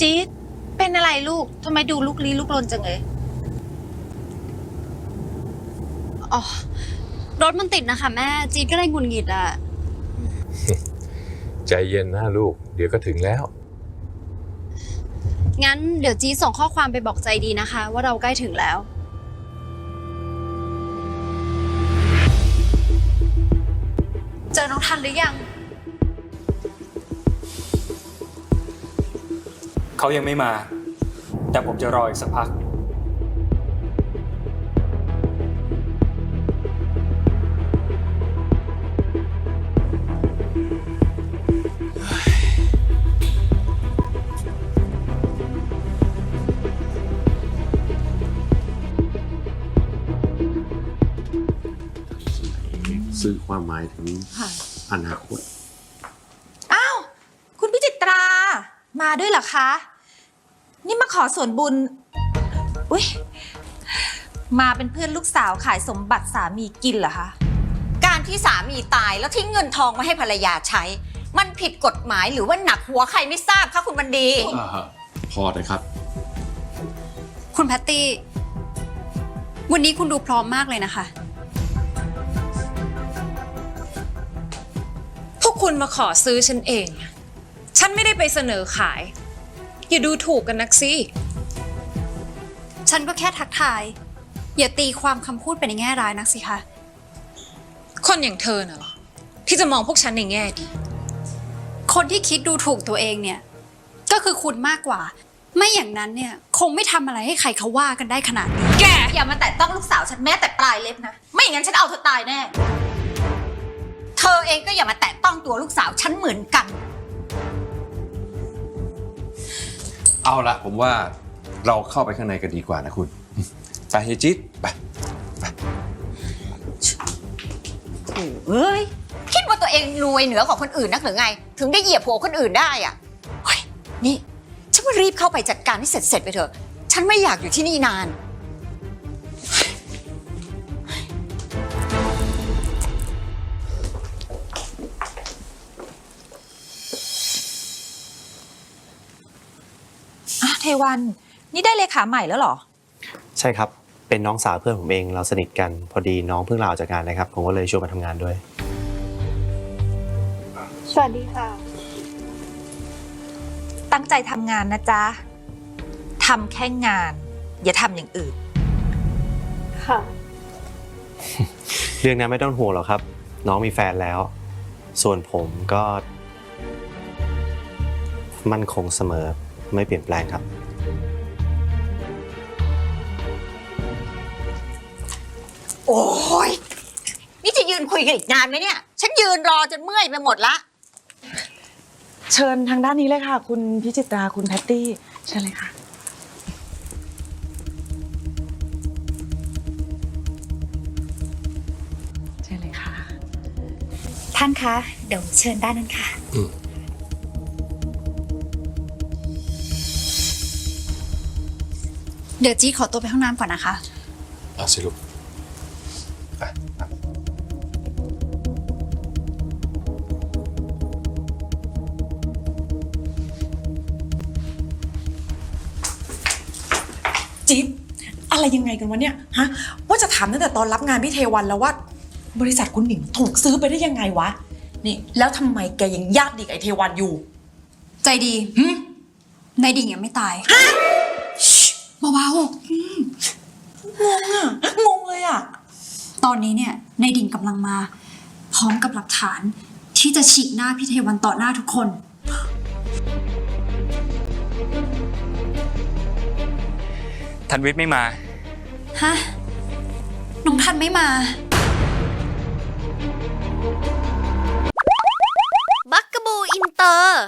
จี๊ดเป็นอะไรลูกทำไมดูลุกลี้ลุกลนจังเลยอ๋อรถมันติดนะคะแม่ จีดก็เลยหงุนหงิดอะใจเย็นนะลูก เดี๋ยวก็ถึงแล้ว งั้นเดี๋ยวจีดส่งข้อความไปบอกใจดีนะคะ ว่าเราใกล้ถึงแล้ว เจอน้องทันหรือยัง เขายังไม่มา แต่ผมจะรออีกสักพัก สื่อความหมายถึงอนาคต อ้าว คุณพิจิตรา มาด้วยเหรอคะ นี่มาขอส่วนบุญ อุ้ยมาเป็นเพื่อนลูกสาวขายสมบัติสามีกินเหรอคะ การที่สามีตายแล้วทิ้งเงินทองมาให้ภรรยาใช้ มันผิดกฎหมายหรือว่าหนักหัวใครไม่ทราบคะคุณวันดีพอเลยครับ คุณแพตตี้ วันนี้คุณดูพร้อมมากเลยนะคะ พวกคุณมาขอซื้อฉันเอง ฉันไม่ได้ไปเสนอขาย อย่าดูถูกกันนักสิ ฉันก็แค่ทักทาย อย่าตีความคำพูดไปในแง่ร้ายนักสิคะ คนอย่างเธอน่ะเหรอ ที่จะมองพวกฉันในแง่ดี คนที่คิดดูถูกตัวเองเนี่ย ก็คือคุณมากกว่า ไม่อย่างนั้นเนี่ย คงไม่ทำอะไรให้ใครเขาว่ากันได้ขนาดนี้ แก อย่ามาแตะต้องลูกสาวฉันแม้แต่ปลายเล็บนะ ไม่อย่างนั้นฉันเอาเธอตายแน่ เธอเองก็อย่ามาแตะต้องตัวลูกสาวฉันเหมือนกัน เอาละผมว่าเราเข้าไปข้างในกันดีกว่านะคุณ ไปเฮยจิตไปเฮ้ยคิดว่าตัวเองรวยเหนือกว่าคนอื่นนักหรือไง ถึงได้เหยียบหัวคนอื่นได้อะเฮ้ยนี่ ฉันว่ารีบเข้าไปจัดการให้เสร็จๆไปเถอะ ฉันไม่อยากอยู่ที่นี่นาน วัน นี่ได้เลขาใหม่แล้วเหรอ ใช่ครับ เป็นน้องสาวเพื่อนผมเองเราสนิทกันพอดีน้องเพิ่งลาออกจากงานนะครับ ผมก็เลยชวนมาทำงานด้วย สวัสดีค่ะ ตั้งใจทำงานนะจ๊ะทำแค่งาน อย่าทำอย่างอื่น ค่ะ เรื่องนั้นไม่ต้องห่วงหรอกครับ น้องมีแฟนแล้ว ส่วนผมก็ มั่นคงเสมอ ไม่เปลี่ยนแปลงครับ โอ้ยนี่จะยืนคุยกันอีกนานไหมเนี่ย ฉันยืนรอจนเมื่อยไปหมดละ เชิญทางด้านนี้เลยค่ะ คุณพิจิตราคุณแพตตี้เชิญเลยค่ะ เชิญเลยค่ะ ท่านคะ เดี๋ยวเชิญด้านนั้นค่ะ เดี๋ยวจีดขอตัวไปห้องน้ำก่อนนะคะ เอาสิลูกไปไปจิ๊บอะไรยังไงกันวะเนี่ยฮะว่าจะถามตั้งแต่ตอนรับงานพี่เทวันแล้วว่า บริษัทคุณหนิงถูกซื้อไปได้ยังไงวะนี่แล้วทำไมแกยังญาติดีกับไอเทวันอยู่ ใจดีหึนายดิ่งยังไม่ตาย เบางงอะงงเลยอะๆตอนนี้เนี่ยนายดิ่งกำลังมา พร้อมกับหลักฐานที่จะฉีกหน้าพี่เทวันต่อหน้าทุกคน ทันวิทย์ไม่มา ฮะน้องทันไม่มาบักกะบูอินเตอร์